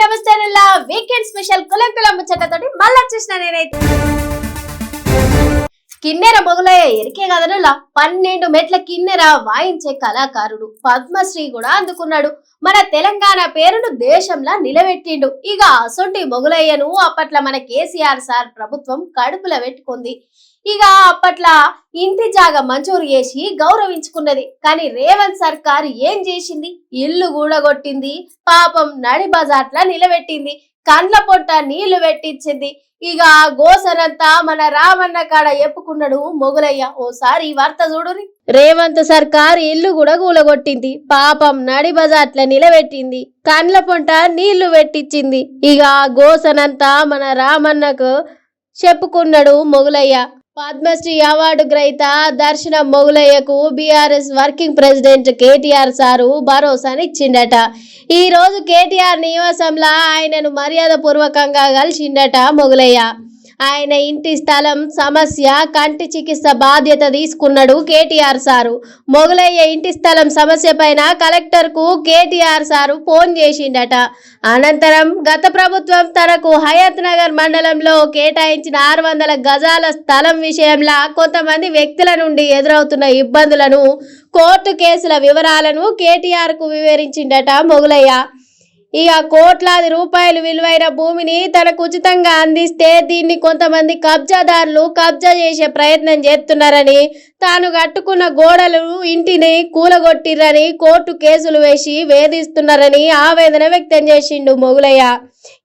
నమస్తే నల్లా weekend special కులం కులం ముచ్చటతోటి మళ్ళీ వచ్చేసిన నేనైతే. కిన్నెర మొదలయ్యే ఎరికే కదనులా పన్నెండు మెట్ల కిన్నెర వాయించే కళాకారుడు పద్మశ్రీ కూడా అందుకున్నాడు. మన తెలంగాణ పేరును దేశంలా నిలబెట్టిండు. ఇక అసొంటి మొగులయ్యను అప్పట్లో మన కేసీఆర్ సార్ ప్రభుత్వం కడుపుల పెట్టుకుంది. ఇక అప్పట్లో ఇంటి జాగా మంజూరు చేసి గౌరవించుకున్నది. కానీ రేవంత్ సర్కార్ ఏం చేసింది? ఇల్లు కూడగొట్టింది పాపం నడి బజార్లా నిలబెట్టింది. కండ్ల పొట్ట నీళ్ళు పెట్టించింది. ఇక గోసనంతా మన రామన్న కాడ ఎప్పుకున్నాడు మొగులయ్య. ఓసారి వార్త చూడురి రేవంత్ సర్కార్ ఇల్లు కూడా కూలగొట్టింది పాపం నడి బజార్ల నిలబెట్టింది. కండ్ల పొంట నీళ్ళు పెట్టించింది. ఇక గోసనంతా మన రామన్నకు చెప్పుకున్నాడు మొగులయ్య. పద్మశ్రీ అవార్డు గ్రహీత దర్శన మొగులయ్యకు BRS working president KTR sir భరోసాని ఇచ్చిండట ఈ రోజు కేటీఆర్ నివాసంలో ఆయనను మర్యాద పూర్వకంగా కలిసిండట మొగులయ్య. ఆయన ఇంటి స్థలం సమస్య కంటి చికిత్స బాధ్యత తీసుకున్నాడు కేటీఆర్ సారు. మొగులయ్య ఇంటి స్థలం సమస్య పైన కలెక్టర్కు కేటీఆర్ సారు ఫోన్ చేసిండట. అనంతరం గత ప్రభుత్వం తనకు హయత్ నగర్ మండలంలో కేటాయించిన ఆరు వందల గజాల స్థలం విషయంలో కొంతమంది వ్యక్తుల నుండి ఎదురవుతున్న ఇబ్బందులను కోర్టు కేసుల వివరాలను కేటీఆర్కు వివరించిండట మొగులయ్య. ఇక కోట్లాది రూపాయలు విలువైన భూమిని తనకు ఉచితంగా అందిస్తే దీన్ని కొంతమంది కబ్జాదారులు కబ్జా చేసే ప్రయత్నం చేస్తున్నారని తాను కట్టుకున్న గోడలు ఇంటిని కూలగొట్టిర్రని కోర్టు కేసులు వేసి వేధిస్తున్నారని ఆవేదన వ్యక్తం చేసిండు మొగులయ్య.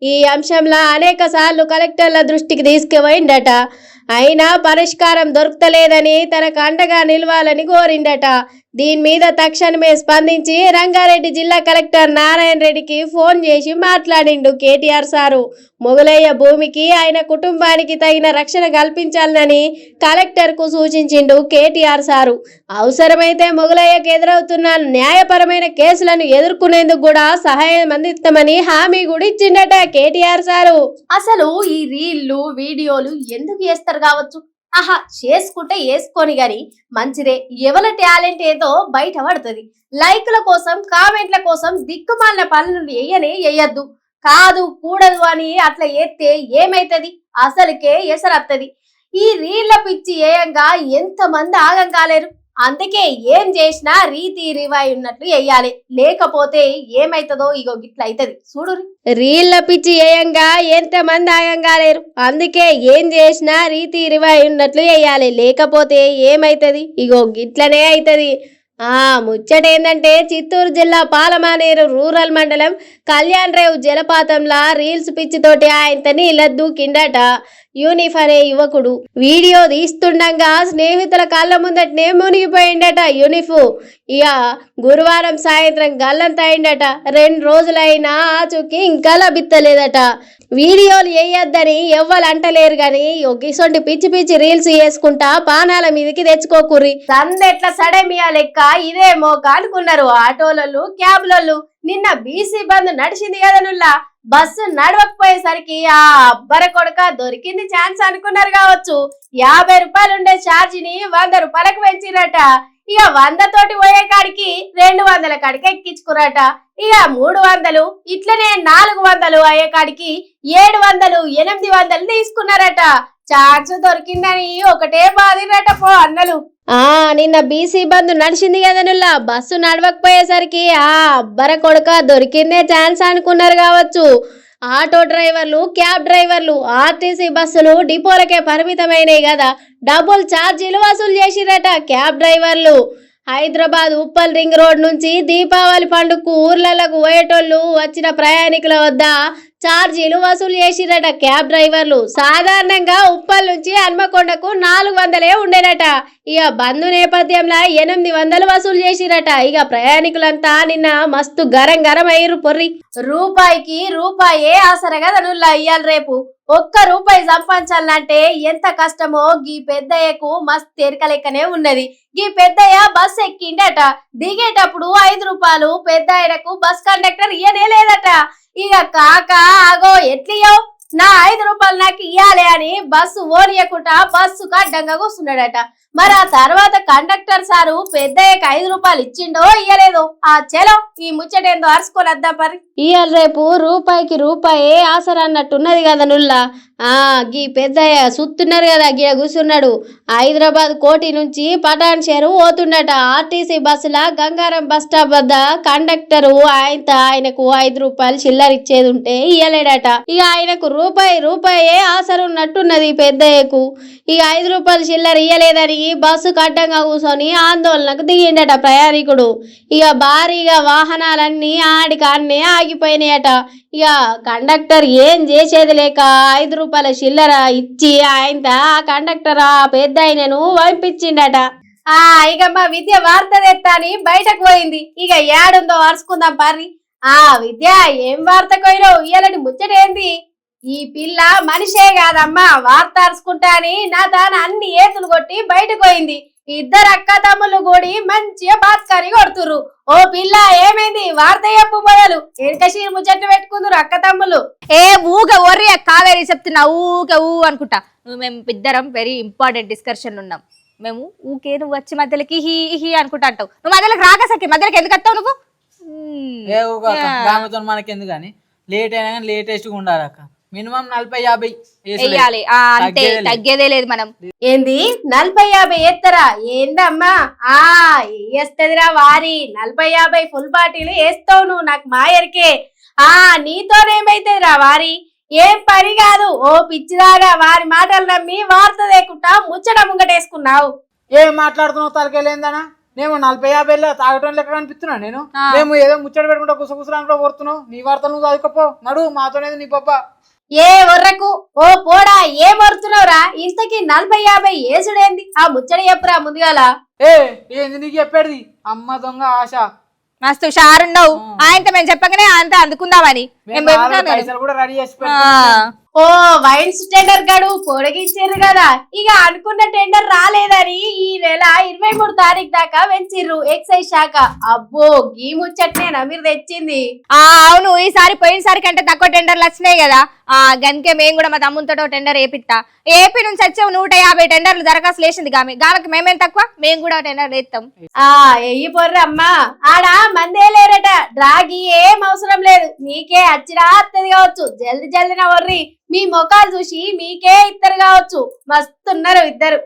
ఈ అంశంలో అనేక సార్లు కలెక్టర్ల దృష్టికి తీసుకుపోయిండట. అయినా పరిష్కారం దొరకలేదని తనకు అండగా నిలవాలని కోరిండట. దీని మీద తక్షణమే స్పందించి రంగారెడ్డి జిల్లా కలెక్టర్ నారాయణ రెడ్డికి ఫోన్ చేసి మాట్లాడిండు కేటీఆర్ సారు. మొగలయ్య భూమికి ఆయన కుటుంబానికి తగిన రక్షణ కల్పించాలని కలెక్టర్కు సూచించిండు కేటీఆర్ సారు. అవసరమైతే మొగలయ్యకు ఎదురవుతున్న న్యాయపరమైన కేసులను ఎదుర్కొనేందుకు కూడా సహాయం అందిస్తామని హామీ కూడా ఇచ్చిండట కేటీఆర్ సారు. అసలు ఈ రీళ్ళు వీడియోలు ఎందుకు చేస్తారు కావచ్చు? ఆహా చేసుకుంటే వేసుకొని గాని. మంచిదే ఎవరి టాలెంట్ ఏదో బయట పడుతుంది. లైక్ల కోసం కామెంట్ల కోసం దిక్కుమాలిన పనులు వేయనే వేయద్దు కాదు కూడదు అని అట్లా ఎత్తే ఏమైతది? అసలుకే ఎసరత్తది. ఈ రీళ్ళ పిచ్చి ఏయంగా ఎంతమంది ఆగం కాలేరు అందుకే ఏం చేసినా రీతి రివాయి ఉన్నట్లు వేయాలి లేకపోతే ఏమైతుందో ఇగో గిట్ల అవుతుంది చూడు రీళ్ళ పిచ్చి ఏయంగా ఎంత మంది ఆయంగా లేరు. అందుకే ఏం చేసినా రీతి రివాయి ఉన్నట్లు వేయాలి లేకపోతే ఏమైతుంది? ఇగో గిట్లనే అవుతుంది ఆ ముచ్చట ఏంటంటే చిత్తూరు జిల్లా పాలమానేరు రూరల్ మండలం కళ్యాణ్ రేవు జలపాతంలా రీల్స్ పిచ్చితోటి ఆయనతో నీళ్ళ కిండట యూనిఫ్ అనే యువకుడు. వీడియో తీస్తుండగా స్నేహితుల కళ్ళ ముందటనే మునిగిపోయిండట యూనిఫ్. ఇక గురువారం సాయంత్రం గల్లంత అయిండట రెండు రోజులైనా ఆచూకి ఇంకా లభిత్తలేదట. వీడియోలు వేయొద్దని ఎవ్వరు అంటలేరు గాని ఇసొంటి పిచ్చి పిచ్చి రీల్స్ చేసుకుంటా బాణాల మీదకి తెచ్చుకోకుర్రి. సందెట్ల సడమియా లెక్క ఇదేమో అనుకున్నారు ఆటోలలు క్యాబ్లలు నిన్న బీసీ బంద్ నడిచింది కదా బస్సు నడవకపోయేసరికి ఆ అబ్బర కొడక దొరికింది ఛాన్స్ అనుకున్నారు కావచ్చు. యాభై రూపాయలు ఉండే ఛార్జీని వంద రూపాయలకు పెంచిరట. ఇక వంద తోటి పోయే కాడికి రెండు వందల కాడికి ఎక్కించుకురట. ఇక మూడు వందలు ఇట్లనే నాలుగు వందలు అయ్యే కాడికి ఏడు వందలు ఎనిమిది వందలు తీసుకున్నారట. ఛాన్స్ దొరికిందని ఒకటే బాధిరట పో అన్నలు. ఆ నిన్న బీసీ బంధు నడిచింది కదనుల్లా బస్సు నడవకపోయేసరికి ఆ అబ్బర కొడుక దొరికిందే ఛాన్స్ అనుకున్నారు కావచ్చు. ఆటో డ్రైవర్లు క్యాబ్ డ్రైవర్లు ఆర్టీసీ బస్సులు డిపోలకే పరిమితమైనవి కదా డబుల్ ఛార్జీలు వసూలు చేసిరట క్యాబ్ డ్రైవర్లు. హైదరాబాద్ ఉప్పల్ రింగ్ రోడ్ నుంచి దీపావళి పండుగకు ఊర్లలకు పోయేటోళ్ళు వచ్చిన ప్రయాణికుల వద్ద ఛార్జీలు వసూలు చేసిరట. క్యాబ్ డ్రైవర్లు సాధారణంగా ఉప్పల్ నుంచి హన్మకొండకు నాలుగు వందలే ఉండేనట. ఇక బంధు నేపథ్యంలో ఎనిమిది వందలు వసూలు చేసిరట. ఇక ప్రయాణికులంతా నిన్న మస్తు గరం గరం అయ్యారు పొర్రి. రూపాయికి రూపాయే ఆసరగా తనుల్లా ఇయ్యాలి రేపు. ఒక్క రూపాయి సంపాదించాలంటే ఎంత కష్టమో గీ పెద్దయ్యకు మస్తు తేరిక లెక్కనే ఉన్నది. గీ పెద్దయ్య బస్ ఎక్కిండట. దిగేటప్పుడు ఐదు రూపాయలు పెద్ద ఆయనకు బస్ కండక్టర్ ఇయ్యనే లేదట. ఇక కాక ఆగో ఎట్లియో నా ఐదు రూపాయలు నాకు ఇయ్యాలి అని బస్సు ఓనియకుండా బస్సు అడ్డంగా కూర్చున్నాడట మరి ఆ తర్వాత కండక్టర్ సారు పెద్దయ్యకి ఐదు రూపాయలు ఇచ్చిండో ఇయ్యలేదో? ఆ చెలో ఈ ముచ్చటేందో అరుచుకొని వద్దాం పరి ఇయ్యాలి రేపు రూపాయికి రూపాయి ఆసర అన్నట్టున్నది కదా నుల్లా. ఆ గీ పెద్దయ్య సుత్తున్నారు కదా గీ కూర్చున్నాడు హైదరాబాద్ కోటి నుంచి పటాన్ షేరు పోతుండట. ఆర్టీసీ బస్సుల గంగారం బస్ స్టాప్ వద్ద కండక్టర్ ఆయన ఆయనకు ఐదు రూపాయలు చిల్లర ఇచ్చేది ఉంటే ఇయ్యలేడట. ఇక ఆయనకు రూపాయి రూపాయే ఆసరు ఉన్నట్టున్నది పెద్దయ్యకు. ఇక ఐదు రూపాయలు చిల్లర ఇయ్యలేదని బస్సు అడ్డంగా కూర్చొని ఆందోళనకు దిగిండట ప్రయాణికుడు. ఇక భారీగా వాహనాలన్నీ ఆడికాన్నే ఆగిపోయినాయట. ఇక కండక్టర్ ఏం చేసేది లేక ఐదు రూపాయల చిల్లర ఇచ్చి ఆయన ఆ కండక్టర్ ఆ పెద్ద ఆయనను పంపించిండట. ఆ ఇక మా విద్య వార్త తెత్తాని బయటకు పోయింది. ఇక ఏడుందో అరుచుకుందాం పారి ఆ విద్య ఏం వార్తకు పోయినావు ఇయ్యాలని ముచ్చటేంది? ఈ పిల్ల మనిషే కాదమ్మా. వార్త అరుచుకుంటా అని నా తాన అన్ని ఏతులు కొట్టి బయటకు పోయింది. ఇద్దరు అక్క తమ్ముళ్ళు కూడి మంచిగా బాస్కరి కొడుతుర్రు. ఓ పిల్ల ఏమైంది? వార్త చెప్పు మొదలు. ఎనకశీరు ముచ్చట్లు పెట్టుకుందరు అక్క తమ్ముళ్ళు. ఏ ఊగ ఒర్రి కావేరి చెప్తున్నా. ఊక ఊ అనుకుంటా. నువ్వు మేము ఇద్దరం వెరీ ఇంపార్టెంట్ డిస్కషన్ ఉన్నాం. మేము ఊకే నువ్వు వచ్చి మధ్యలోకి హీ హీ అనుకుంటా అంటావు. నువ్వు మధ్యలోకి రాక సరికి మధ్యలోకి ఎందుకు వస్తావు నువ్వు. ఏ మనకెందుకు కానీ లేట్ అయినా కానీ లేటెస్ట్గా ఉండాలి అక్క. మినిమం నలభై యాభై ఆ, అంతే. తగ్గేదే లేదు. మనం. ఏంది? నలభై యాభై ఎత్తరా ఏందమ్మా? ఆ వేస్తదిరా వారి. నలభై యాభై ఫుల్ బాటిల్ వేస్తావు నువ్వు నాకు మాయరికే. ఆ నీతోనేమైతుందిరా వారి? ఏం పని కాదు. ఓ పిచ్చిదాగా వారి మాటలు నమ్మి వార్త లేకుండా ముచ్చట ముంగటేసుకున్నావు. ఏం మాట్లాడుతున్నావు తలకెళ్ళేందనా నేను నలభై యాభై తాగటం లెక్క కనిపిస్తున్నా నేను. మేము ఏదో ముచ్చట పెట్టుకుంటా కుస కుసరాని కూడా కొడుతున్నావు నీ వార్తలు నువ్వు చదువుకోపో. నడు మాతోనేది నీ పప్ప ఏ ఒర్రకు? ఓ పోడా ఏం వరుతున్నావురా ఇంతకీ నలభై యాభై ఏసుడేంది? ఆ ముచ్చట చెప్పురా ముందుగాల. ఏ ఏంది నీకు చెప్పేది? అమ్మ దొంగ ఆశ. మస్తు షారుండవు ఆయనతో మేము చెప్పగానే అంత అందుకుందామని. మేము. పైసలు కూడా రెడీ చేసి ఆ, పెట్టుకున్నాం. ఓ వైన్స్ టెండర్ గడు పొడిగించారు కదా. ఇక అనుకున్న టెండర్ రాలేదని ఈ నెల ఇరవై మూడు తారీఖు దాకా పెంచిర్రు ఎక్సైజ్ శాఖ. అబ్బో గీ ముచ్చట్నేనా మీరు తెచ్చింది. ఆ, అవును ఈసారి పోయినసారి కంటే తక్కువ టెండర్లు వచ్చినాయి కదా. ఆ గనికే మేము కూడా మా తమ్ముతో టెండర్ ఏపిస్తా ఏపీ నుంచి వచ్చే నూట యాభై టెండర్లు దరఖాస్తు లేచింది గామె గామెకి మేమేం తక్కువ? మేము కూడా టెండర్ వేస్తాం ఆ ఎయ్యి పొర్రి అమ్మా. ఆడ మందే లేరట. డ్రాగి ఏం అవసరం లేదు. మీకే అచ్చిరా అత్తది కావచ్చు. జల్ది జల్దిన వర్రి మీ మొఖాలు చూసి మీకే ఇద్దరు కావచ్చు. మస్తున్నారు ఇద్దరు.